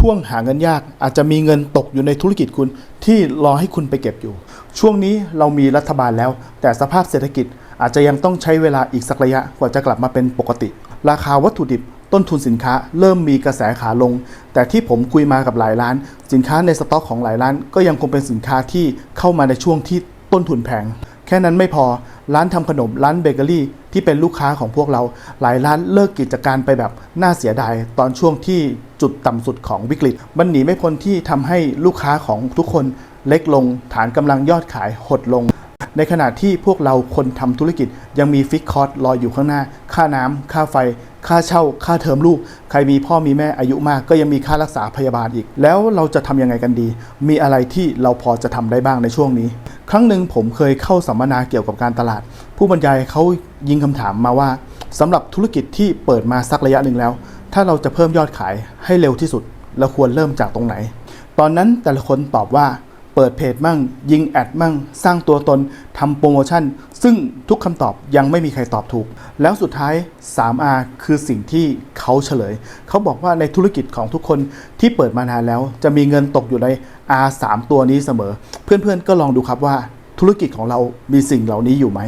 ช่วงหาเงินยาก อาจจะมีเงินตกอยู่ในธุรกิจคุณที่รอให้คุณไปเก็บอยู่ ช่วงนี้เรามีรัฐบาลแล้ว แต่สภาพเศรษฐกิจอาจจะยังต้องใช้เวลาอีกสักระยะกว่าจะกลับมาเป็นปกติ ราคาวัตถุดิบต้นทุนสินค้าเริ่มมีกระแสขาลง แต่ที่ผมคุยมากับหลายร้าน สินค้าในสต็อกของหลายร้าน ก็ยังคงเป็นสินค้าที่เข้ามาในช่วงที่ต้นทุนแพง แค่นั้นไม่พอร้านทำขนมร้านเบเกอรี่ที่เป็นลูกค้าของพวกเรา หลายร้านเลิกกิจการไปแบบน่าเสียดายตอนช่วงที่จุดต่ำสุดของวิกฤต มันหนีไม่พ้นที่ทำให้ลูกค้าของทุกคนเล็กลง ฐานกำลังยอดขายหดลง ในขณะที่พวกเราคนทำธุรกิจยังมีฟิกคอร์สรออยู่ข้างหน้า ค่าน้ำค่าไฟ ค่าเช่าค่าเทอมลูก ใครมีพ่อมีแม่อายุมาก ก็ยังมีค่ารักษาพยาบาลอีก แล้วเราจะทำยังไงกันดี มีอะไรที่เราพอจะทำได้บ้างในช่วงนี้ ครั้งหนึ่งผมเคยเข้าสัมมนาเกี่ยวกับการตลาด ผู้บรรยายเขายิงคำถามมาว่าสำหรับธุรกิจที่เปิดมาสักระยะหนึ่งแล้ว ถ้าเราจะเพิ่มยอดขายให้เร็วที่สุดเราควรเริ่มจากตรงไหน ตอนนั้นแต่ละคนตอบว่า ปิดเพจมั่ง ยิงแอดมั่ง สร้างตัวตนทำโปรโมชั่น ซึ่งทุกคำตอบยังไม่มีใครตอบถูก แล้วสุดท้าย 3R คือสิ่งที่เขาเฉลย เขาบอกว่าในธุรกิจของทุกคนที่เปิดมานานแล้ว จะมีเงินตกอยู่ใน R 3ตัวนี้เสมอ เพื่อนๆก็ลองดูครับว่าธุรกิจของเรามีสิ่งเหล่านี้อยู่ไหม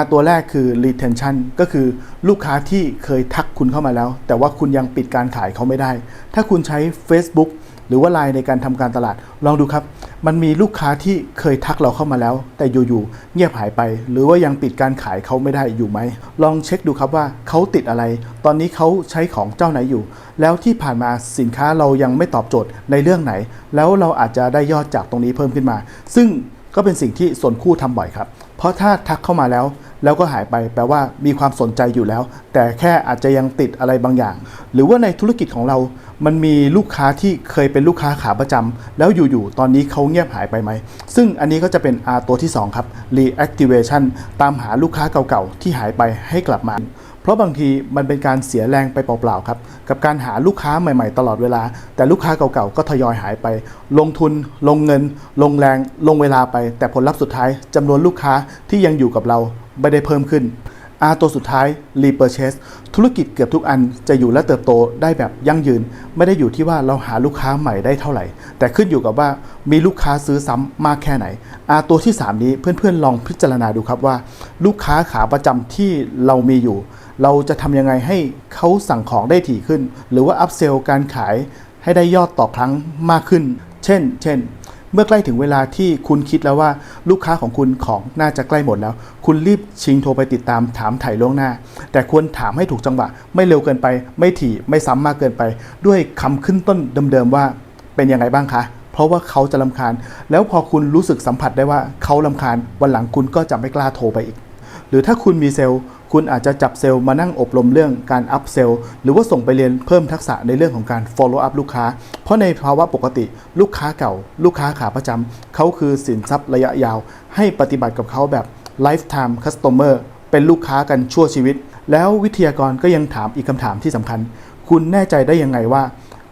R ตัวแรกคือ retention ก็คือลูกค้าที่เคยทักคุณเข้ามาแล้ว แต่ว่าคุณยังปิดการขายเขาไม่ได้ ถ้าคุณใช้ Facebook หรือว่า Line ในการทำการตลาด ลองดูครับ มันมีลูกค้าที่เคยทักเราเข้ามาแล้ว แต่อยู่ๆเงียบหายไป หรือว่ายังปิดการขายเขาไม่ได้อยู่ไหม ลองเช็คดูครับว่าเขาติดอะไร ตอนนี้เขาใช้ของเจ้าไหนอยู่ แล้วที่ผ่านมาสินค้าเรายังไม่ตอบโจทย์ในเรื่องไหน แล้วเราอาจจะได้ยอดจากตรงนี้เพิ่มขึ้นมา ซึ่งก็เป็นสิ่งที่ส่วนคู่ทำบ่อยครับ เพราะถ้าทักเข้ามาแล้ว แล้วก็หายไปแปลว่ามีความสนใจอยู่แล้ว แต่แค่อาจจะยังติดอะไรบางอย่าง หรือว่าในธุรกิจของเรา มันมีลูกค้าที่เคยเป็นลูกค้าขาประจำแล้วอยู่ๆตอนนี้เขาเงียบหายไปไหม ซึ่งอันนี้ก็จะเป็น R ตัวที่ 2 ครับ reactivation ตามหาลูกค้าเก่าๆ ที่หายไปให้กลับมา เพราะบางทีมันเป็นการเสียแรงไปเปล่าๆครับ กับการหาลูกค้าใหม่ๆ ตลอดเวลา แต่ลูกค้าเก่าๆ ก็ทยอยหายไป ลงทุน ลงเงิน ลงแรง ลงเวลาไป แต่ผลลัพธ์สุดท้ายจำนวนลูกค้าที่ยังอยู่กับเราไม่ได้เพิ่มขึ้น R ตัวสุดท้าย repurchase ธุรกิจเกือบทุกอันจะอยู่และเติบโตได้แบบยั่งยืน ไม่ได้อยู่ที่ว่าเราหาลูกค้าใหม่ได้เท่าไหร่ แต่ขึ้นอยู่กับว่ามีลูกค้าซื้อซ้ำมากแค่ไหน R ตัวที่ 3 นี้เพื่อนๆลองพิจารณาดูครับว่า ลูกค้าขาประจำที่เรามีอยู่ เราจะทำยังไงให้เขาสั่งของได้ถี่ขึ้น หรือว่าอัพเซลการขายให้ได้ยอดต่อครั้งมากขึ้น เช่น เช่น เมื่อใกล้ถึงเวลาที่คุณคิดแล้วว่าลูกค้าของคุณของน่าจะใกล้หมดแล้ว คุณรีบชิงโทรไปติดตามถามถ่ายล่วงหน้า แต่ควรถามให้ถูกจังหวะ ไม่เร็วเกินไป ไม่ถี่ไม่ซ้ำมากเกินไป ด้วยคำขึ้นต้นเดิมๆว่าเป็นยังไงบ้างคะเพราะว่าเขาจะลำคาญ แล้วพอคุณรู้สึกสัมผัสได้ว่าเขาลำคาญวันหลังคุณก็จะไม่กล้าโทรไปอีก รือถ้าคุณมีเซลล์ คุณอาจจะจับเซลล์มานั่งอบรมเรื่องการอัพเซลล์หรือว่าส่งไปเรียนเพิ่มทักษะในเรื่องของการ follow up ลูกค้า เพราะในภาวะปกติ ลูกค้าเก่า ลูกค้าขาประจำเขาคือสินทรัพย์ระยะยาว ให้ปฏิบัติกับเขาแบบ lifetime customer เป็นลูกค้ากันชั่วชีวิต แล้ววิทยากรก็ยังถามอีกคำถามที่สำคัญ คุณแน่ใจได้ยังไงว่า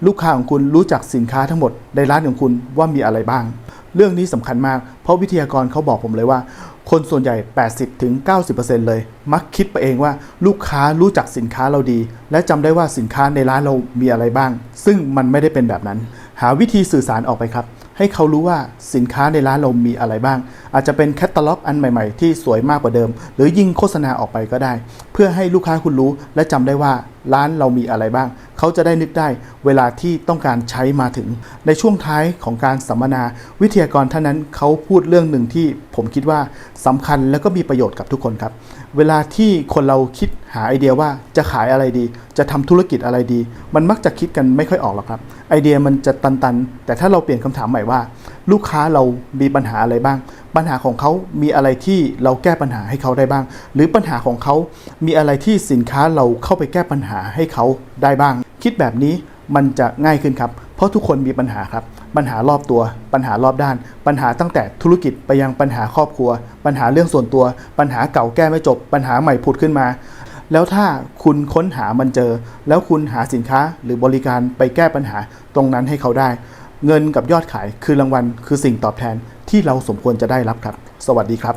ลูกค้าของคุณรู้จักสินค้าทั้งหมดในร้านของคุณว่ามีอะไรบ้าง เรื่องนี้สำคัญมากเพราะวิทยากรเขาบอกผมเลยว่า คนส่วนใหญ่ 80-90%เลย มักคิดไปเองว่าลูกค้ารู้จักสินค้าเราดี และจำได้ว่าสินค้าในร้านเรามีอะไรบ้าง ซึ่งมันไม่ได้เป็นแบบนั้น หาวิธีสื่อสารออกไปครับ ให้เขารู้ว่าสินค้าในร้านเรามีอะไรบ้าง อาจจะเป็นแคตตาล็อกอันใหม่ๆ ที่สวยมากกว่าเดิม หรือยิ่งโฆษณาออกไปก็ได้ เพื่อให้ลูกค้าคุณรู้และจำได้ว่าร้านเรามีอะไรบ้าง เขาจะได้นึกได้เวลาที่ต้องการใช้มาถึง ในช่วงท้ายของการสัมมนาวิทยากรท่านนั้นเขาพูดเรื่องหนึ่งที่ผมคิดว่าสำคัญและก็มีประโยชน์กับทุกคนครับ เวลาที่คนเราคิดหาไอเดียว่าจะขายอะไรดี จะทำธุรกิจอะไรดี มันมักจะคิดกันไม่ค่อยออกหรอกครับ ไอเดียมันจะตันๆ แต่ถ้าเราเปลี่ยนคำถามใหม่ว่า ลูกค้าเรามีปัญหาอะไรบ้าง ปัญหาของเขามีอะไรที่เราแก้ปัญหาให้เขาได้บ้าง หรือปัญหาของเขามีอะไรที่สินค้าเราเข้าไปแก้ปัญหาให้เขาได้บ้าง คิดแบบนี้มันจะง่ายขึ้นครับ เพราะทุกคนมีปัญหาครับ ปัญหารอบตัว ปัญหารอบด้าน ปัญหาตั้งแต่ธุรกิจไปยังปัญหาครอบครัว ปัญหาเรื่องส่วนตัว ปัญหาเก่าแก้ไม่จบ ปัญหาใหม่ผุดขึ้นมา แล้วถ้าคุณค้นหามันเจอ แล้วคุณหาสินค้าหรือบริการไปแก้ปัญหาตรงนั้นให้เขาได้ เงินกับยอดขายคือรางวัล คือสิ่งตอบแทนที่เราสมควรจะได้รับครับ สวัสดีครับ